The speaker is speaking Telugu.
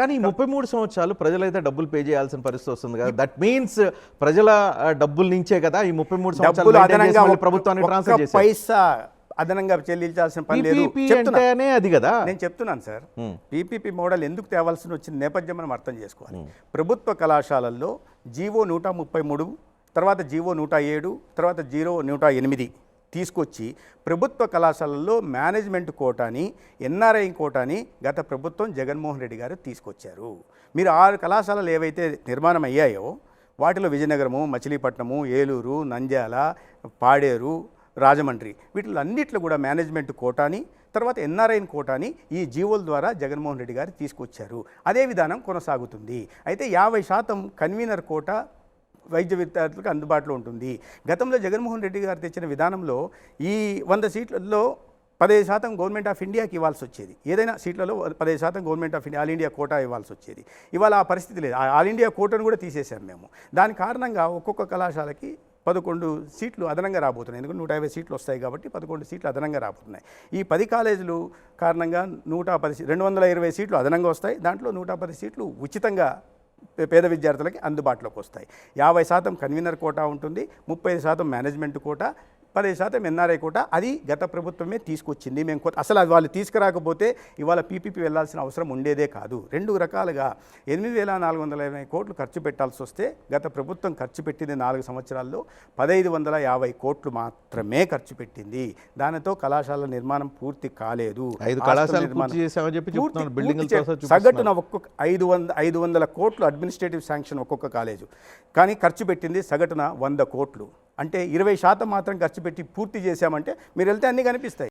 కానీ ముప్పై మూడు సంవత్సరాలు ప్రజలైతే డబ్బులు పే చేయాల్సిన పరిస్థితి వస్తుంది కదా. దట్ మీన్స్ ప్రజల డబ్బుల నుంచే కదా ఈ ముప్పై మూడు సంవత్సరాలు ప్రభుత్వానికి ఒక్క ట్రాన్స్ఫర్ పైసా అదనంగా చెల్లించాల్సిన పని లేదు. అంటేనే అది కదా. నేను చెప్తున్నాను సార్. పీపీపీ మోడల్ ఎందుకు తేవాల్సి వచ్చిన నేపథ్యం మనం అర్థం చేసుకోవాలి. ప్రభుత్వ కళాశాలల్లో జీవో నూట ముప్పై మూడు తర్వాత జీవో నూట ఏడు తర్వాత జీరో నూట ఎనిమిది. తీసుకొచ్చి ప్రభుత్వ కళాశాలల్లో మేనేజ్మెంట్ కోటాని ఎన్ఆర్ఐ కోటాని గత ప్రభుత్వం జగన్మోహన్ రెడ్డి గారు తీసుకొచ్చారు. మీరు ఆరు కళాశాలలు ఏవైతే నిర్మాణం అయ్యాయో వాటిలో విజయనగరము మచిలీపట్నము ఏలూరు నంద్యాల పాడేరు రాజమండ్రి వీటిలో అన్నిట్లో కూడా మేనేజ్మెంట్ కోటాని తర్వాత ఎన్ఆర్ఐన్ కోటాని ఈ జీవోల ద్వారా జగన్మోహన్ రెడ్డి గారు తీసుకొచ్చారు. అదే విధానం కొనసాగుతుంది. అయితే యాభై శాతం కన్వీనర్ కోట వైద్య విద్యార్థులకు అందుబాటులో ఉంటుంది. గతంలో జగన్మోహన్ రెడ్డి గారు తెచ్చిన విధానంలో ఈ వంద సీట్లలో పదిహేను శాతం గవర్నమెంట్ ఆఫ్ ఇండియాకి ఇవ్వాల్సి వచ్చేది. ఏదైనా సీట్లలో పదిహేను శాతం government of India all India quota ఇవ్వాల్సి వచ్చేది. ఇవాళ ఆ పరిస్థితి లేదు. ఆ ఆల్ ఇండియా కోటను కూడా తీసేసాం మేము. దాని కారణంగా ఒక్కొక్క కళాశాలకి పదకొండు సీట్లు అదనంగా రాబోతున్నాయి. ఎందుకంటే నూట యాభై సీట్లు వస్తాయి కాబట్టి పదకొండు సీట్లు అదనంగా రాబోతున్నాయి. ఈ పది కాలేజీలు కారణంగా నూట పది సీ- రెండు వందల ఇరవై సీట్లు అదనంగా వస్తాయి. దాంట్లో నూట పది సీట్లు ఉచితంగా పేద విద్యార్థులకి అందుబాటులోకి వస్తాయి. యాభై శాతం కన్వీనర్ కోటా ఉంటుంది ముప్పై శాతం మేనేజ్మెంట్ కోటా పదిహేను శాతం ఎన్ఆర్ఐ కోటా అది గత ప్రభుత్వమే తీసుకొచ్చింది. మేము కొత్త అసలు అది వాళ్ళు తీసుకురాకపోతే ఇవాళ పీపీపీ వెళ్ళాల్సిన అవసరం ఉండేదే కాదు. రెండు రకాలుగా ఎనిమిది వేల నాలుగు వందల ఇరవై కోట్లు ఖర్చు పెట్టాల్సి వస్తే గత ప్రభుత్వం ఖర్చు పెట్టింది నాలుగు సంవత్సరాల్లో పదహైదు వందల యాభై కోట్లు మాత్రమే ఖర్చు పెట్టింది. దానితో కళాశాల నిర్మాణం పూర్తి కాలేదు. ఐదు చూపిస్తున్నారు. సగటున ఒక్కొక్క ఐదు వంద ఐదు వందల కోట్లు అడ్మినిస్ట్రేటివ్ శాంక్షన్ ఒక్కొక్క కాలేజు కానీ ఖర్చు పెట్టింది సగటున వంద కోట్లు. అంటే ఇరవై శాతం మాత్రం ఖర్చు పెట్టి పూర్తి చేశామంటే మీరు వెళ్తే అన్నీ కనిపిస్తాయి.